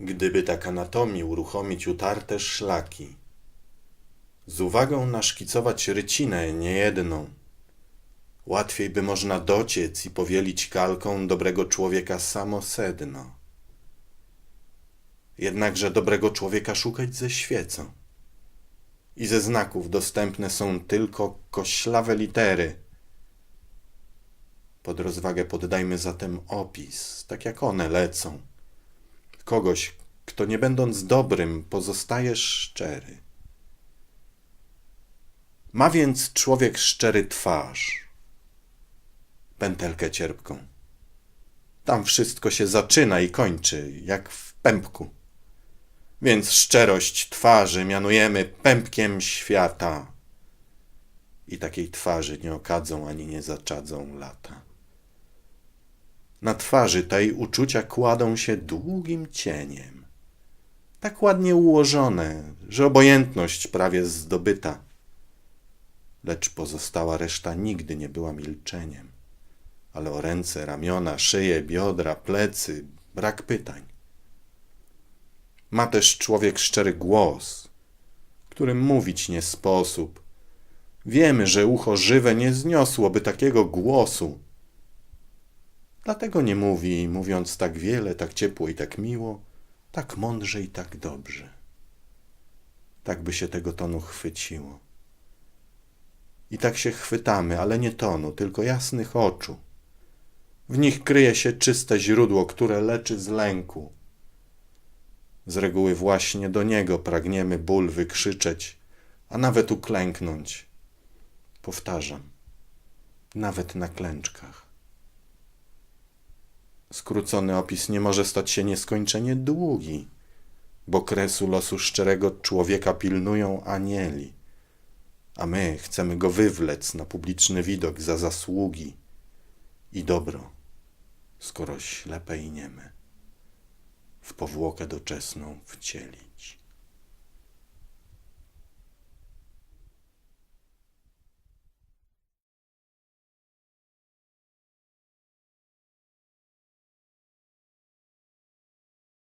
Gdyby tak anatomii uruchomić utarte szlaki, z uwagą naszkicować rycinę niejedną, łatwiej by można dociec i powielić kalką dobrego człowieka samo sedno. Jednakże dobrego człowieka szukać ze świecą. I ze znaków dostępne są tylko koślawe litery. Pod rozwagę poddajmy zatem opis, tak jak one lecą. Kogoś, kto nie będąc dobrym, pozostaje szczery. Ma więc człowiek szczery twarz, pętelkę cierpką. Tam wszystko się zaczyna i kończy, jak w pępku. Więc szczerość twarzy mianujemy pępkiem świata. I takiej twarzy nie okadzą ani nie zaczadzą lata. Na twarzy tej uczucia kładą się długim cieniem. Tak ładnie ułożone, że obojętność prawie zdobyta. Lecz pozostała reszta nigdy nie była milczeniem. Ale o ręce, ramiona, szyję, biodra, plecy brak pytań. Ma też człowiek szczery głos, którym mówić nie sposób. Wiemy, że ucho żywe nie zniosłoby takiego głosu. Dlatego nie mówi, mówiąc tak wiele, tak ciepło i tak miło, tak mądrze i tak dobrze. Tak by się tego tonu chwyciło. I tak się chwytamy, ale nie tonu, tylko jasnych oczu. W nich kryje się czyste źródło, które leczy z lęku. Z reguły właśnie do niego pragniemy ból wykrzyczeć, a nawet uklęknąć. Powtarzam, nawet na klęczkach. Skrócony opis nie może stać się nieskończenie długi, bo kresu losu szczerego człowieka pilnują anieli, a my chcemy go wywlec na publiczny widok za zasługi i dobro, skoro ślepe i nieme w powłokę doczesną wcielić.